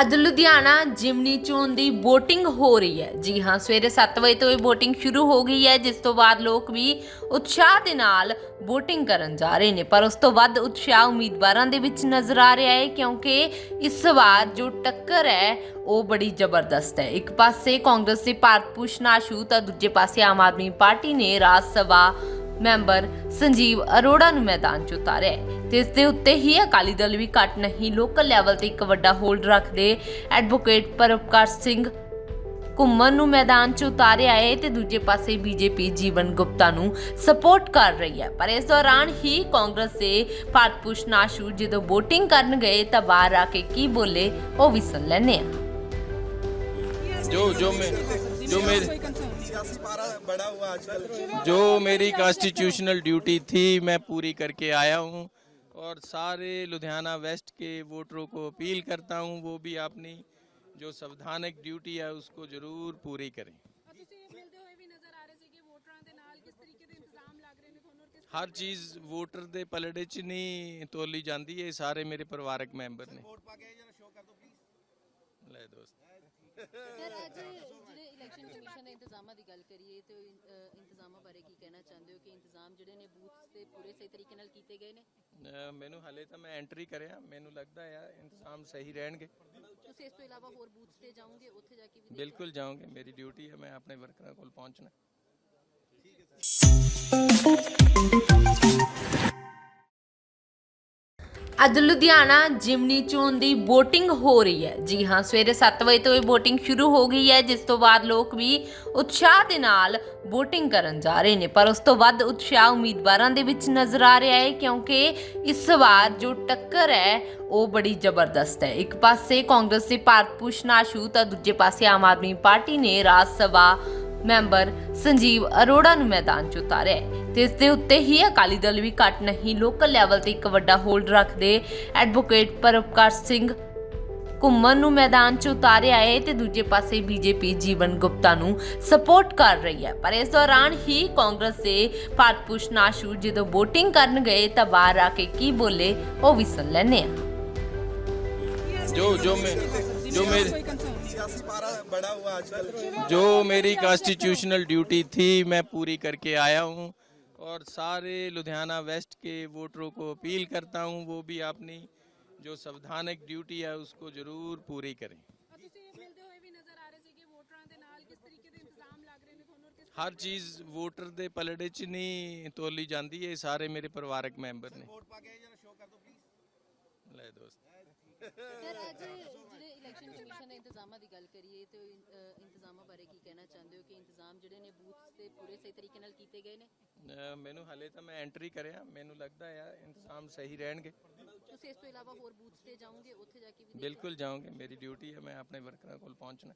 ਅੱਜ ਲੁਧਿਆਣਾ ਜਿਮਨੀ ਚੋਣ ਦੀ VOTING ਹੋ ਰਹੀ ਹੈ। ਜੀ ਹਾਂ, ਸਵੇਰੇ 7 ਵਜੇ ਤੋਂ ਇਹ VOTING ਸ਼ੁਰੂ ਹੋ ਗਈ ਹੈ, ਜਿਸ ਤੋਂ ਬਾਅਦ ਲੋਕ ਵੀ ਉਤਸ਼ਾਹ ਦੇ ਨਾਲ VOTING ਕਰਨ ਜਾ ਰਹੇ ਨੇ। ਪਰ ਉਸ ਤੋਂ ਵੱਧ ਉਤਸ਼ਾਹ ਉਮੀਦਵਾਰਾਂ ਦੇ ਵਿੱਚ ਨਜ਼ਰ ਆ ਰਿਹਾ ਹੈ, ਕਿਉਂਕਿ ਇਸ ਵਾਰ ਜੋ ਟੱਕਰ ਹੈ, ਉਹ ਬੜੀ ਜ਼ਬਰਦਸਤ ਹੈ। ਇੱਕ ਪਾਸੇ ਕਾਂਗਰਸ ਦੇ ਭਾਰਤ ਭੂਸ਼ਣ ਆਸ਼ੂ ਤਾਂ ਦੂਜੇ ਪਾਸੇ ਆਮ ਆਦਮੀ ਪਾਰਟੀ ਨੇ ਰਾਜ ਸਭਾ ਮੈਂਬਰ ਸੰਜੀਵ ਅਰੋੜਾ ਨੂੰ ਮੈਦਾਨ 'ਚ ਉਤਾਰਿਆ ਤੇ ਇਸ ਦੇ ਉੱਤੇ ਹੀ ਅਕਾਲੀ ਦਲ ਵੀ ਘਟ ਨਹੀਂ ਲੋਕਲ ਲੈਵਲ ਤੇ ਇੱਕ ਵੱਡਾ ਹੋਲਡ ਰੱਖਦੇ ਐਡਵੋਕੇਟ ਪਰਪਕਾਰ ਸਿੰਘ ਘੁੰਮਣ ਨੂੰ ਮੈਦਾਨ 'ਚ ਉਤਾਰਿਆ ਏ ਤੇ ਦੂਜੇ ਪਾਸੇ ਬੀਜੇਪੀ ਜੀਵਨ ਗੁਪਤਾ ਨੂੰ ਸਪੋਰਟ ਕਰ ਰਹੀ ਹੈ। ਪਰ ਇਸ ਦੌਰਾਨ ਹੀ ਕਾਂਗਰਸ ਦੇ ਭਾਰਤ ਪੁਸ਼ਨਾਸ਼ੂ ਜਦੋਂ VOTING ਕਰਨ ਗਏ ਤਾਂ ਬਾਹਰ ਆ ਕੇ ਕੀ ਬੋਲੇ ਉਹ ਵੀ ਸੁਣ ਲੈਣੇ ਆ ਜੋ ਜੋ ਮੈਂ ਜੋ ਮੇਰੇ सियासी पारा बड़ा हुआ आजकल जो मेरी कॉन्स्टिट्यूशनल ड्यूटी थी मैं पूरी करके आया हूँ और सारे लुधियाना वेस्ट के वोटरों को अपील करता हूँ वो भी अपनी जो संवैधानिक ड्यूटी है उसको ज़रूर पूरी करें ਔਰ ਤੁਸੀਂ ਮਿਲਦੇ ਹੋਏ ਵੀ ਨਜ਼ਰ ਆ ਰਹੇ ਸੀ ਕਿ ਵੋਟਰਾਂ ਦੇ ਨਾਲ ਕਿਸ ਤਰੀਕੇ ਦੇ ਇੰਤਜ਼ਾਮ ਲੱਗ ਰਹੇ ਨੇ ਤੁਹਾਨੂੰ ਔਰ ਕਿਸ ਹਰ ਚੀਜ਼ ਵੋਟਰ ਦੇ ਪਲੜੇ 'ਚ ਨਹੀਂ ਤੋਲੀ ਜਾਂਦੀ ਹੈ ਸਾਰੇ ਮੇਰੇ ਪਰਿਵਾਰਕ ਮੈਂਬਰ ਨੇ वोट पा के जरा शो कर दो प्लीज ਲੈ ਦੋਸਤ ਸਰ ਅੱਜ ਜਿਹੜੇ ਇਲੈਕਸ਼ਨ ਕਮਿਸ਼ਨ ਦੇ ਇੰਤਜ਼ਾਮਾਂ ਦੀ ਗੱਲ ਕਰੀਏ ਤੇ ਇੰਤਜ਼ਾਮਾਂ ਬਾਰੇ ਕੀ ਕਹਿਣਾ ਚਾਹੁੰਦੇ ਹੋ ਕਿ ਇੰਤਜ਼ਾਮ ਜਿਹੜੇ ਨੇ ਬੂਥ ਤੇ ਪੂਰੇ ਸਹੀ ਤਰੀਕੇ ਨਾਲ ਕੀਤੇ ਗਏ ਨੇ? ਮੈਨੂੰ ਹਲੇ ਤਾਂ ਮੈਂ ਐਂਟਰੀ ਕਰਿਆ। ਮੈਨੂੰ ਲੱਗਦਾ ਆ ਇੰਤਜ਼ਾਮ ਸਹੀ ਰਹਿਣਗੇ। ਤੁਸੀਂ ਇਸ ਤੋਂ ਇਲਾਵਾ ਹੋਰ ਬੂਥ ਤੇ ਜਾਓਗੇ ਉੱਥੇ ਜਾ ਕੇ ਵੀ ਬਿਲਕੁਲ ਜਾਓਗੇ। ਮੇਰੀ ਡਿਊਟੀ ਹੈ ਮੈਂ ਆਪਣੇ ਵਰਕਰਾਂ ਕੋਲ ਪਹੁੰਚਣਾ। ਅੱਜ ਲੁਧਿਆਣਾ ਜਿਮਨੀ ਚੋਣ ਦੀ VOTING ਹੋ ਰਹੀ ਹੈ। ਜੀ ਹਾਂ, ਸਵੇਰੇ 7 ਵਜੇ ਤੋਂ ਇਹ VOTING ਸ਼ੁਰੂ ਹੋ ਗਈ ਹੈ, ਜਿਸ ਤੋਂ ਬਾਅਦ ਲੋਕ ਵੀ ਉਤਸ਼ਾਹ ਦੇ ਨਾਲ VOTING ਕਰਨ ਜਾ ਰਹੇ ਨੇ। ਪਰ ਉਸ ਤੋਂ ਵੱਧ ਉਤਸ਼ਾਹ ਉਮੀਦਵਾਰਾਂ ਦੇ ਵਿੱਚ ਨਜ਼ਰ ਆ ਰਿਹਾ ਹੈ, ਕਿਉਂਕਿ ਇਸ ਵਾਰ ਜੋ ਟੱਕਰ ਹੈ, ਉਹ ਬੜੀ ਜ਼ਬਰਦਸਤ ਹੈ। ਇੱਕ ਪਾਸੇ ਕਾਂਗਰਸ ਦੇ ਭਾਰਤ ਭੂਸ਼ਣ ਆਸ਼ੂ ਤਾਂ ਦੂਜੇ ਪਾਸੇ ਆਮ ਆਦਮੀ ਪਾਰਟੀ ਨੇ ਰਾਜ ਸਭਾ ਮੈਂਬਰ ਸੰਜੀਵ ਅਰੋੜਾ ਨੂੰ ਮੈਦਾਨ 'ਚ ਉਤਾਰਿਆ ਤੇ ਇਸ ਦੇ ਉੱਤੇ ਹੀ ਅਕਾਲੀ ਦਲ ਵੀ ਘਟ ਨਹੀਂ, ਲੋਕਲ ਲੈਵਲ ਤੇ ਇੱਕ ਵੱਡਾ ਹੋਲਡ ਰੱਖਦੇ ਐਡਵੋਕੇਟ ਪਰਪਕਾਰ ਸਿੰਘ ਘੁੰਮਣ ਨੂੰ ਮੈਦਾਨ 'ਚ ਉਤਾਰਿਆ ਏ ਤੇ ਦੂਜੇ ਪਾਸੇ ਬੀਜੇਪੀ ਜੀਵਨ ਗੁਪਤਾ ਨੂੰ ਸਪੋਰਟ ਕਰ ਰਹੀ ਹੈ। ਪਰ ਇਸ ਦੌਰਾਨ ਹੀ ਕਾਂਗਰਸ ਦੇ ਭਾਰਤਪੁਸ਼ ਨਾਸ਼ੂ ਜਦੋਂ VOTING ਕਰਨ ਗਏ ਤਾਂ ਬਾਹਰ ਆ ਕੇ ਕੀ ਬੋਲੇ ਉਹ ਵੀ ਸੁਣ ਲੈਣੇ ਆ ਜੋ ਜੋ ਮੈਂ ਜੋ ਮੇਰੇ सियासी पारा बड़ा हुआ आजकल जो मेरी कॉन्स्टिट्यूशनल ड्यूटी थी मैं पूरी करके आया हूँ और सारे लुधियाना वेस्ट के वोटरों को अपील करता हूँ वो भी अपनी जो संवैधानिक ड्यूटी है उसको ज़रूर पूरी करें ਔਰ ਤੁਸੀਂ ਮਿਲਦੇ ਹੋਏ ਵੀ ਨਜ਼ਰ ਆ ਰਹੇ ਸੀ ਕਿ ਵੋਟਰਾਂ ਦੇ ਨਾਲ ਕਿਸ ਤਰੀਕੇ ਦੇ ਇੰਤਜ਼ਾਮ ਲੱਗ ਰਹੇ ਨੇ ਤੁਹਾਨੂੰ ਔਰ ਕਿਸ ਹਰ ਚੀਜ਼ ਵੋਟਰ ਦੇ ਪਲੜੇ 'ਚ ਨਹੀਂ ਤੋਲੀ ਜਾਂਦੀ ਹੈ ਸਾਰੇ ਮੇਰੇ ਪਰਿਵਾਰਕ ਮੈਂਬਰ ਨੇ वोट पा के जरा शो कर दो प्लीज ਲੈ ਦੋਸਤ ਸਰ ਅੱਜ ਜਿਹੜੇ ਇਲੈਕਸ਼ਨ ਕਮਿਸ਼ਨ ਦੇ ਇੰਤਜ਼ਾਮਾਂ ਦੀ ਗੱਲ ਕਰੀਏ ਤੇ ਉਹ ਇਨ- ਅ, ਇੰਤਜ਼ਾਮਾਂ ਬਾਰੇ ਕੀ ਕਹਿਣਾ ਚਾਹੁੰਦੇ ਹੋ ਕਿ ਇੰਤਜ਼ਾਮ ਜਿਹੜੇ ਨੇ ਬੂਥ ਤੇ ਪੂਰੇ ਸਹੀ ਤਰੀਕੇ ਨਾਲ ਕੀਤੇ ਗਏ ਨੇ? ਅਹ ਮੈਨੂੰ ਹਲੇ ਤਾਂ ਮੈਂ ਐਂਟਰੀ ਕਰਿਆ। ਮੈਨੂੰ ਲੱਗਦਾ ਆ ਇੰਤਜ਼ਾਮ ਸਹੀ ਰਹਿਣਗੇ। ਤੁਸੀਂ ਇਸ ਤੋਂ ਇਲਾਵਾ ਹੋਰ ਬੂਥ ਤੇ ਜਾਓਗੇ ਉੱਥੇ ਜਾ ਕੇ ਵੀ ਬਿਲਕੁਲ ਜਾਓਗੇ। ਮੇਰੀ ਡਿਊਟੀ ਹੈ ਮੈਂ ਆਪਣੇ ਵਰਕਰਾਂ ਕੋਲ ਪਹੁੰਚਣਾ।